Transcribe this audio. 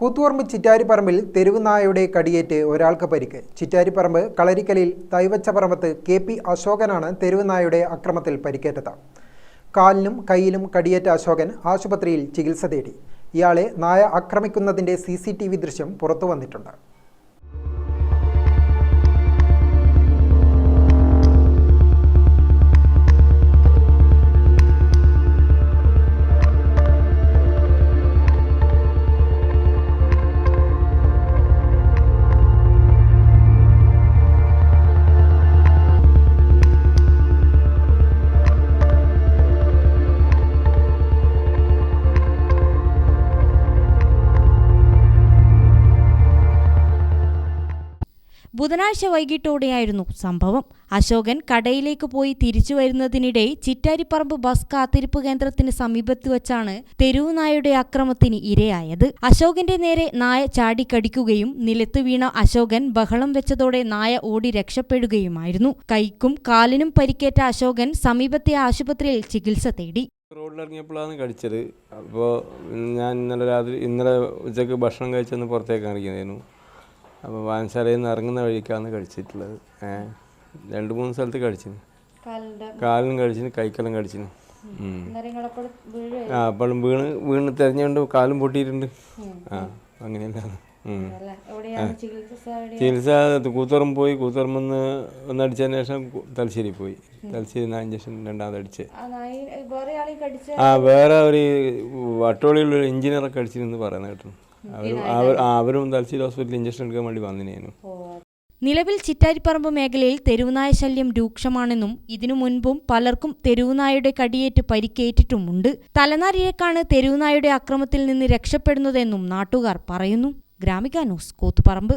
കൂത്തുപറമ്പ് ചിറ്റാരിപ്പറമ്പിൽ തെരുവുനായയുടെ കടിയേറ്റ് ഒരാൾക്ക് പരിക്ക്. ചിറ്റാരിപ്പറമ്പ് കളരിക്കലിൽ തൈവച്ചപ്പറമ്പത്ത് കെ പി അശോകനാണ് തെരുവുനായയുടെ അക്രമത്തിൽ പരിക്കേറ്റത്. കാലിനും കൈയിലും കടിയേറ്റ അശോകൻ ആശുപത്രിയിൽ ചികിത്സ തേടി. ഇയാളെ നായ ആക്രമിക്കുന്നതിന്റെ സി ദൃശ്യം പുറത്തു വന്നിട്ടുണ്ട്. ബുധനാഴ്ച വൈകിട്ടോടെയായിരുന്നു സംഭവം. അശോകൻ കടയിലേക്ക് പോയി തിരിച്ചു വരുന്നതിനിടെ ചിറ്റാരിപ്പറമ്പ് ബസ് കാത്തിരിപ്പ് കേന്ദ്രത്തിന് സമീപത്ത് വെച്ചാണ് തെരുവുനായയുടെ അക്രമത്തിന് ഇരയായത്. അശോകന്റെ നേരെ നായ ചാടിക്കടിക്കുകയും നിലത്ത് വീണ അശോകൻ ബഹളം വെച്ചതോടെ നായ ഓടി രക്ഷപ്പെടുകയുമായിരുന്നു. കൈക്കും കാലിനും പരിക്കേറ്റ അശോകൻ സമീപത്തെ ആശുപത്രിയിൽ ചികിത്സ തേടി. റോഡിലിറങ്ങിയപ്പോഴാണ് കടിച്ചത്. അപ്പോൾ ഞാൻ ഇന്നലെ രാത്രി ഇന്നലെ ഉച്ചയ്ക്ക് ഭക്ഷണം കഴിച്ചൊന്ന് പുറത്തേക്ക് ഇറങ്ങിയതായിരുന്നു. അപ്പോൾ വായനശാലയിൽ നിന്ന് ഇറങ്ങുന്ന വഴിക്കാണ് കഴിച്ചിട്ടുള്ളത്. ഏഹ് രണ്ട് മൂന്ന് സ്ഥലത്ത് കഴിച്ചിന്. കാലിനും കഴിച്ചിന് കൈക്കലും കഴിച്ചിന്. ആ അപ്പോഴും വീണ് വീണ് തെരഞ്ഞുകൊണ്ട് കാലും പൊട്ടിയിട്ടുണ്ട്. ആ അങ്ങനെയല്ല ഉം. ചികിത്സ കൂത്തുറം പോയി. കൂത്തുറമെന്ന് ഒന്നടിച്ചതിന് ശേഷം തലശ്ശേരി പോയി. തലശ്ശേരി നിന്ന് ഇഞ്ചക്ഷൻ രണ്ടാമത് അടിച്ച്. ആ വേറെ ഒരു വട്ടോളിയിലുള്ള എഞ്ചിനീയറൊക്കെ അടിച്ചിരുന്നു പറയുന്ന കേട്ടു. അവർ അവരും തലശ്ശേരി ഹോസ്പിറ്റലിൽ ഇഞ്ചക്ഷൻ എടുക്കാൻ വേണ്ടി നിലവിൽ ചിറ്റാരിപ്പറമ്പ് മേഖലയിൽ തെരുവുനായ ശല്യം രൂക്ഷമാണെന്നും ഇതിനു മുൻപും പലർക്കും തെരുവുനായയുടെ കടിയേറ്റ് പരിക്കേറ്റിട്ടുമുണ്ട്. തലനാരിഴക്കാണ് തെരുവുനായയുടെ അക്രമത്തിൽ നിന്ന് രക്ഷപ്പെടുന്നതെന്നും നാട്ടുകാർ പറയുന്നു. ഗ്രാമിക ന്യൂസ് കൂത്തുപറമ്പ്.